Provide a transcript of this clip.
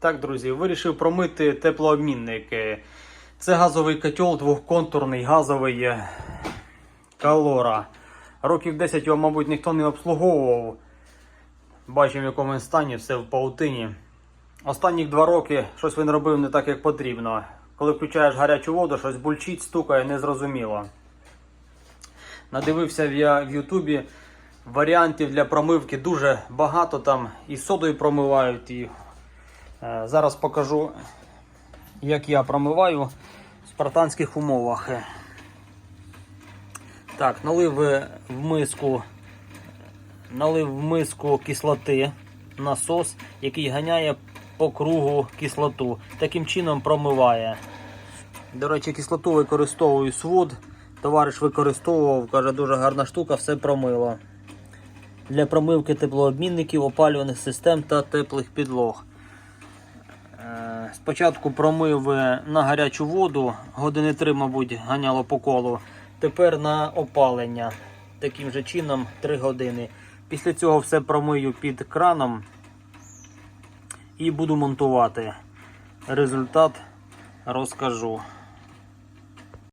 Так, друзі, вирішив промити теплообмінник. Е, Це газовий котел, двохконтурний газовий е, Калора. Років 10 його, мабуть, ніхто не обслуговував. Бачимо, в якому він стані, все в паутині. Останні два роки щось він робив не так, як потрібно. Коли включаєш гарячу воду, щось бульчить, стукає, незрозуміло. Надивився я в Ютубі варіантів для промивки дуже багато там і содою промивають. І, зараз покажу, як я промиваю в спартанських умовах. Так, налив е, в миску, налив в миску кислоти насос, який ганяє по кругу кислоту. Таким чином промиває. До речі, кислоту використовую свод. Товариш використовував, каже, дуже гарна штука, все промило. Для промивки теплообмінників, опалюваних систем та теплих підлог. Спочатку промив е, на гарячу воду, години три, мабуть, ганяло по колу. Тепер на опалення. Таким же чином 3 години. Після цього все промию під краном і буду монтувати. Результат розкажу.